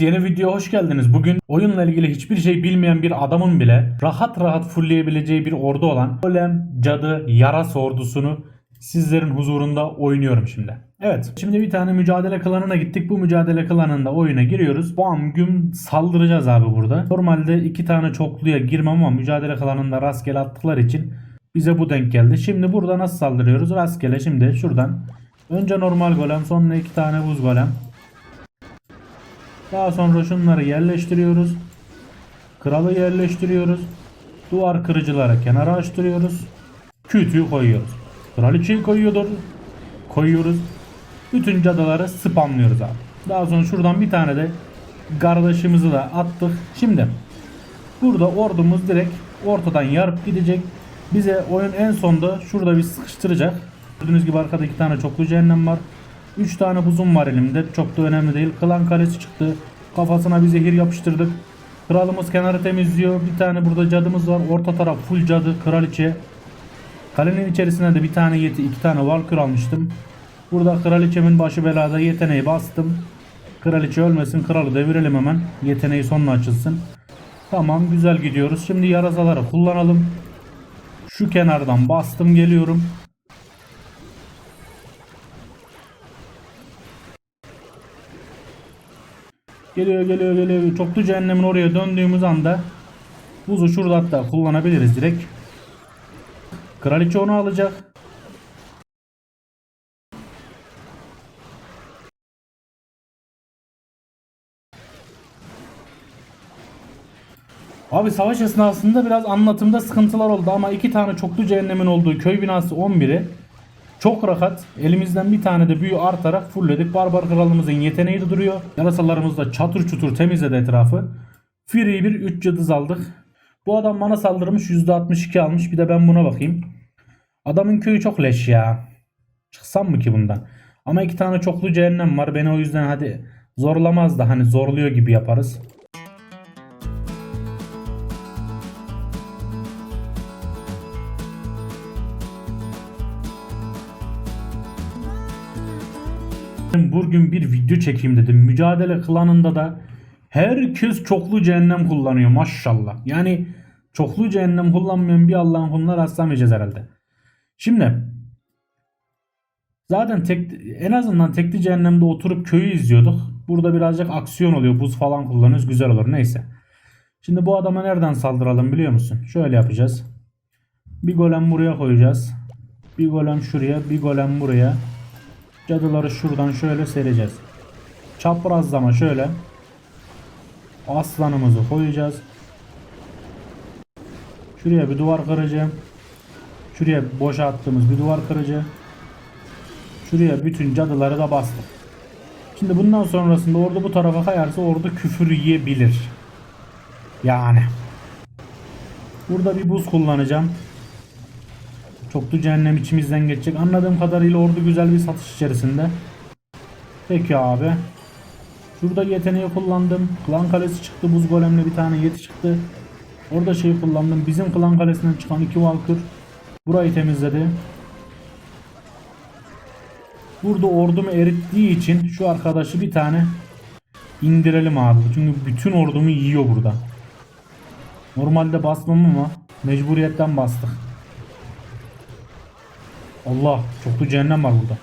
Yeni videoya hoş geldiniz. Bugün oyunla ilgili hiçbir şey bilmeyen bir adamın bile rahat rahat fullleyebileceği bir ordu olan Golem, Cadı, Yaras ordusunu sizlerin huzurunda oynuyorum şimdi. Evet. Şimdi bir tane mücadele klanına gittik. Bu mücadele klanında oyuna giriyoruz. Bam güm saldıracağız abi burada. Normalde iki tane çokluya girmem ama mücadele klanında rastgele attıkları için bize bu denk geldi. Şimdi burada nasıl saldırıyoruz? Rastgele şimdi şuradan. Önce normal golem sonra iki tane buz golem. Daha sonra şunları yerleştiriyoruz. Kralı yerleştiriyoruz. Duvar kırıcıları kenara açtırıyoruz. Kütüğü koyuyoruz. Kraliçeyi koyuyoruz. Koyuyoruz. Bütün cadıları spamlıyoruz abi. Daha sonra şuradan bir tane de kardeşimizi de attık. Şimdi burada ordumuz direkt ortadan yarıp gidecek. Bize oyun en sonda şurada bir sıkıştıracak. Gördüğünüz gibi arkada iki tane çoklu cehennem var. 3 tane buzum var elimde. Çok da önemli değil. Klan kalesi çıktı. Kafasına bir zehir yapıştırdık. Kralımız kenarı temizliyor. Bir tane burada cadımız var. Orta taraf full cadı. Kraliçe. Kalenin içerisine de bir tane yeti, iki tane valkür almıştım. Burada kraliçemin başı belada yeteneği bastım. Kraliçe ölmesin. Kralı devirelim hemen. Yeteneği sonuna açılsın. Tamam güzel gidiyoruz. Şimdi yarasaları kullanalım. Şu kenardan bastım geliyorum. Geliyor geliyor geliyor. Çoklu cehennemin oraya döndüğümüz anda buzu şurada hatta kullanabiliriz direkt. Kraliçe onu alacak. Abi savaş esnasında biraz anlatımda sıkıntılar oldu ama iki tane çoklu cehennemin olduğu köy binası 11'i çok rahat. Elimizden bir tane de büyü artarak fullledik. Barbar kralımızın yeteneği de duruyor. Yarasalarımız da çatır çutur temizledi etrafı. Free bir 3 yıldız aldık. Bu adam bana saldırmış %62 almış. Bir de ben buna bakayım. Adamın köyü çok leş ya. Çıksam mı ki bundan? Ama iki tane çoklu cehennem var. Beni o yüzden hadi zorlamaz da hani zorluyor gibi yaparız. Bugün bir video çekeyim dedim. Mücadele klanında da herkes çoklu cehennem kullanıyor maşallah. Yani çoklu cehennem kullanmayan bir Allah'ın kuluna rastlamayacağız herhalde. Şimdi zaten tek, en azından tekli cehennemde oturup köyü izliyorduk. Burada birazcık aksiyon oluyor. Buz falan kullanıyoruz. Güzel olur. Neyse. Şimdi bu adama nereden saldıralım biliyor musun? Şöyle yapacağız. Bir golem buraya koyacağız. Bir golem şuraya. Bir golem buraya. Cadıları şuradan şöyle sereceğiz. Çaprazlama şöyle. Aslanımızı koyacağız. Şuraya bir duvar kırıcı. Şuraya boşa attığımız bir duvar kırıcı. Şuraya bütün cadıları da bastık. Şimdi bundan sonrasında ordu bu tarafa kayarsa ordu küfür yiyebilir. Yani. Burada bir buz kullanacağım. Çoklu cehennem içimizden geçecek. Anladığım kadarıyla ordu güzel bir satış içerisinde. Peki abi. Şurada yeteneği kullandım. Klan kalesi çıktı. Buz golemle bir tane yeti çıktı. Orada şeyi kullandım. Bizim klan kalesinden çıkan iki valkür. Burayı temizledi. Burada ordumu erittiği için şu arkadaşı bir tane indirelim abi. Çünkü bütün ordumu yiyor burada. Normalde basmam ama mecburiyetten bastık. Allah çoklu cehennem var burada.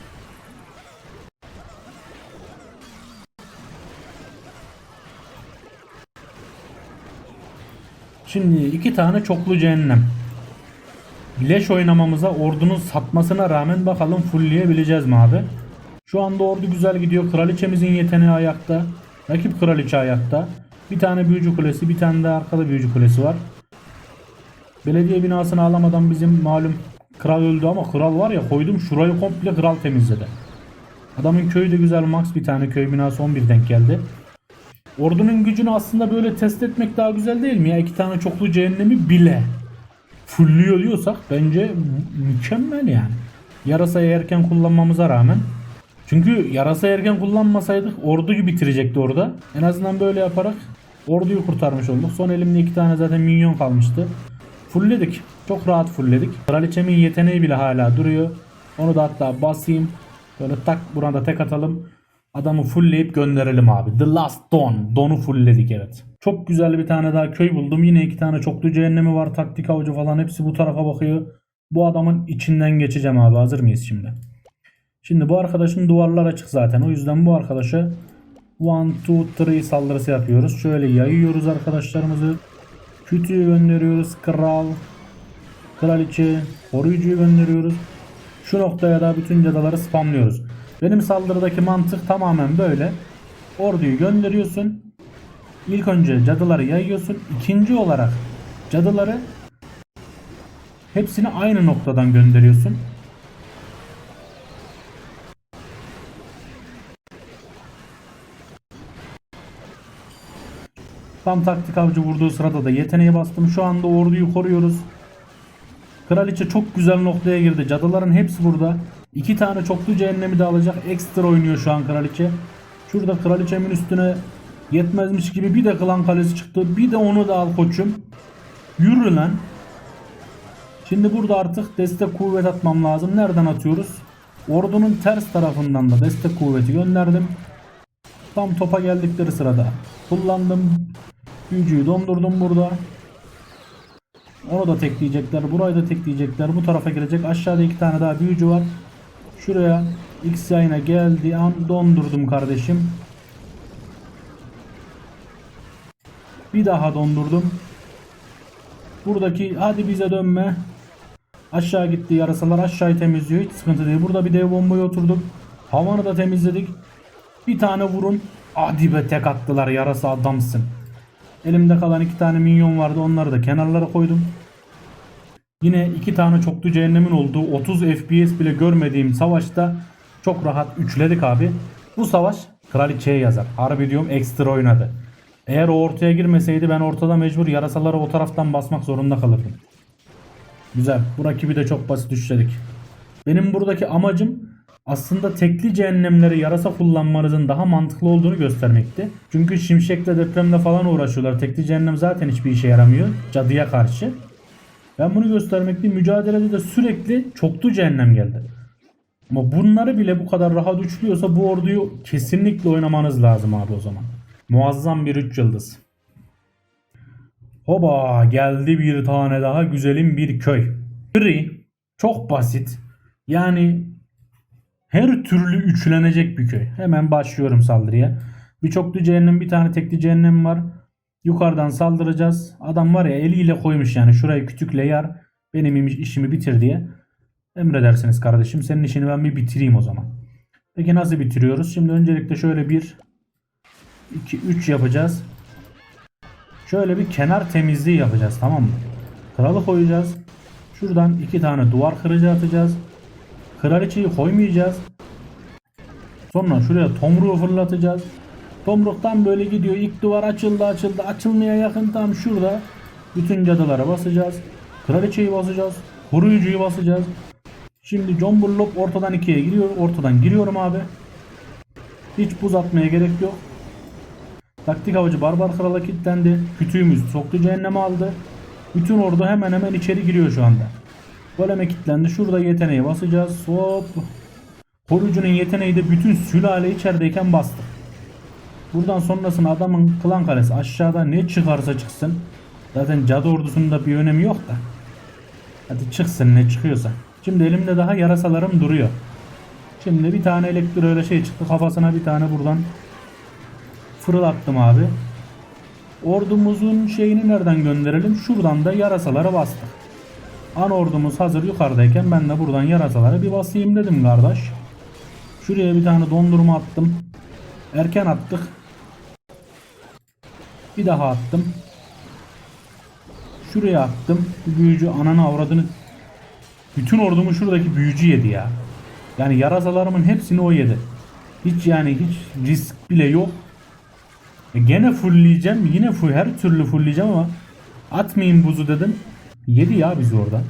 Şimdi iki tane çoklu cehennem. Leş oynamamıza ordunun satmasına rağmen bakalım fullleyebileceğiz mi abi? Şu anda ordu güzel gidiyor. Kraliçemizin yeteneği ayakta. Rakip kraliçe ayakta. Bir tane büyücü kulesi, bir tane de arkada büyücü kulesi var. Belediye binasını alamadan bizim malum kral öldü ama kral var ya koydum şurayı komple kral temizledi. Adamın köyü de güzel max bir tane köy binası 11 denk geldi. Ordunun gücünü aslında böyle test etmek daha güzel değil mi ya? İki tane çoklu cehennemi bile fullüyor diyorsak bence mü- mükemmel yani. Yarasayı erken kullanmamıza rağmen. Çünkü yarasa erken kullanmasaydık orduyu bitirecekti orada. En azından böyle yaparak orduyu kurtarmış olduk. Son elimde iki tane zaten minyon kalmıştı. Fullledik. Çok rahat fullledik. Kraliçemin yeteneği bile hala duruyor. Onu da hatta basayım. Böyle tak burada tek atalım. Adamı fullleyip gönderelim abi. The Last Dawn. Don'u fullledik evet. Çok güzel bir tane daha köy buldum. Yine iki tane çoklu cehennemi var. Taktik avcı falan hepsi bu tarafa bakıyor. Bu adamın içinden geçeceğim abi. Hazır mıyız şimdi? Şimdi bu arkadaşın duvarlar açık zaten. O yüzden bu arkadaşa 1, 2, 3 saldırısı yapıyoruz. Şöyle yayıyoruz arkadaşlarımızı. Kütüğü gönderiyoruz. Kral, kraliçe, koruyucuyu gönderiyoruz. Şu noktaya da bütün cadıları spamlıyoruz. Benim saldırıdaki mantık tamamen böyle. Orduyu gönderiyorsun. İlk önce cadıları yayıyorsun. İkinci olarak cadıları hepsini aynı noktadan gönderiyorsun. Tam taktik avcı vurduğu sırada da yeteneği bastım. Şu anda orduyu koruyoruz. Kraliçe çok güzel noktaya girdi. Cadıların hepsi burada. İki tane çoklu cehennemi de alacak. Ekstra oynuyor şu an kraliçe. Şurada kraliçemin üstüne yetmezmiş gibi bir de klan kalesi çıktı. Bir de onu da al koçum. Yürü lan. Şimdi burada artık destek kuvvet atmam lazım. Nereden atıyoruz? Ordunun ters tarafından da destek kuvveti gönderdim. Tam topa geldikleri sırada kullandım. Büyücüyü dondurdum burada. Onu da tekleyecekler. Burayı da tekleyecekler. Bu tarafa gelecek. Aşağıda iki tane daha büyücü var. Şuraya X yayına geldiği an dondurdum kardeşim. Bir daha dondurdum. Buradaki hadi bize dönme. Aşağı gitti yarasalar aşağıyı temizliyor. Hiç sıkıntı değil. Burada bir dev bombayı oturduk. Havanı da temizledik. Bir tane vurun. Hadi be tek attılar yarasa adamsın. Elimde kalan iki tane minyon vardı. Onları da kenarlara koydum. Yine iki tane çoklu cehennemin olduğu 30 FPS bile görmediğim savaşta çok rahat üçledik abi. Bu savaş kraliçeye yazar. Harbi diyorum ekstra oynadı. Eğer o ortaya girmeseydi ben ortada mecbur yarasaları o taraftan basmak zorunda kalırdım. Güzel. Bu rakibi de çok basit üçledik. Benim buradaki amacım aslında tekli cehennemleri yarasa kullanmanızın daha mantıklı olduğunu göstermekti. Çünkü şimşekle depremle falan uğraşıyorlar. Tekli cehennem zaten hiçbir işe yaramıyor cadıya karşı. Ben bunu göstermekte mücadelede de sürekli çoklu cehennem geldi. Ama bunları bile bu kadar rahat üçlüyorsa bu orduyu kesinlikle oynamanız lazım abi o zaman. Muazzam bir 3 yıldız. Hoba geldi bir tane daha güzelim bir köy. Free çok basit. Yani her türlü üçlenecek bir köy. Hemen başlıyorum saldırıya. Bir çoklu cehennem bir tane tekli cehennem var. Yukarıdan saldıracağız. Adam var ya eliyle koymuş yani şurayı kütükle yar. Benim işimi bitir diye. Emredersiniz kardeşim. Senin işini ben bir bitireyim o zaman. Peki nasıl bitiriyoruz? Şimdi öncelikle şöyle bir 2 3 yapacağız. Şöyle bir kenar temizliği yapacağız tamam mı? Kralı koyacağız. Şuradan iki tane duvar kırıcı atacağız. Kraliçeyi koymayacağız. Sonra şuraya tomruğu fırlatacağız. Tomruktan böyle gidiyor. İlk duvar açıldı açıldı. Açılmaya yakın tam şurada. Bütün cadılara basacağız. Kraliçeyi basacağız. Koruyucuyu basacağız. Şimdi John Burlock ortadan ikiye giriyor. Ortadan giriyorum abi. Hiç buz atmaya gerek yok. Taktik avcı barbar krala kilitlendi. Kütüğümüz soktu cehenneme aldı. Bütün ordu hemen hemen içeri giriyor şu anda. Goleme kilitlendi. Şurada yeteneği basacağız. Hop. Koruyucunun yeteneği de bütün sülale içerideyken bastı. Buradan sonrasında adamın klan kalesi aşağıda ne çıkarsa çıksın. Zaten cadı ordusunda bir önemi yok da. Hadi çıksın ne çıkıyorsa. Şimdi elimde daha yarasalarım duruyor. Şimdi bir tane elektro öyle şey çıktı kafasına bir tane buradan fırlattım abi. Ordumuzun şeyini nereden gönderelim? Şuradan da yarasalara bastık. An ordumuz hazır yukarıdayken ben de buradan yarasalara bir basayım dedim kardeş. Şuraya bir tane dondurma attım. Erken attık. Bir daha attım. Şuraya attım. Büyücü ananı avradını bütün ordumu şuradaki büyücü yedi ya. Yani yarasalarımın hepsini o yedi. Hiç yani hiç risk bile yok. E gene fullleyeceğim. Yine full, her türlü fullleyeceğim ama atmayayım buzu dedim. Yedi ya bizi orada.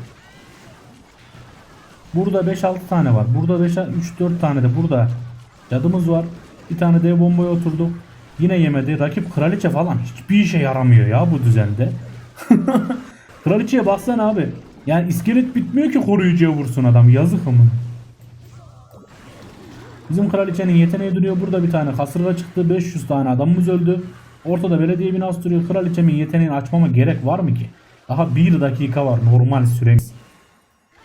Burada 5-6 tane var. Burada 3-4 tane de burada cadımız var. Bir tane dev bombaya oturduk. Yine yemedi. Rakip kraliçe falan hiçbir işe yaramıyor ya bu düzende. Kraliçeye baksana abi. Yani iskelet bitmiyor ki koruyucuya vursun adam. Yazık mı? Bizim kraliçenin yeteneği duruyor. Burada bir tane kasırga çıktı. 500 tane adamımız öldü. Ortada belediye binası duruyor. Kraliçemin yeteneğini açmama gerek var mı ki? Daha bir dakika var normal süremiz.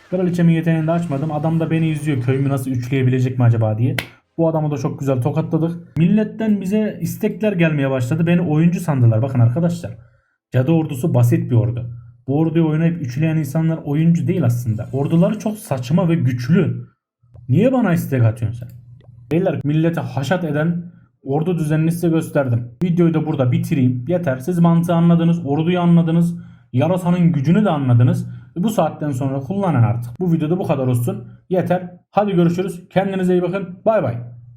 Kraliçemin yeteneğini de açmadım. Adam da beni izliyor. Köyümü nasıl üçleyebilecek mi acaba diye. Bu adamı da çok güzel tokatladık. Milletten bize istekler gelmeye başladı. Beni oyuncu sandılar. Bakın arkadaşlar. Cadı ordusu basit bir ordu. Bu orduyu oynayıp üçleyen insanlar oyuncu değil aslında. Orduları çok saçma ve güçlü. Niye bana istek atıyorsun sen? Beyler millete haşat eden ordu düzenini size gösterdim. Videoyu da burada bitireyim. Yeter. Siz mantığı anladınız. Orduyu anladınız. Yarasanın gücünü de anladınız. Bu saatten sonra kullanın artık. Bu videoda bu kadar olsun. Yeter. Hadi görüşürüz. Kendinize iyi bakın. Bay bay.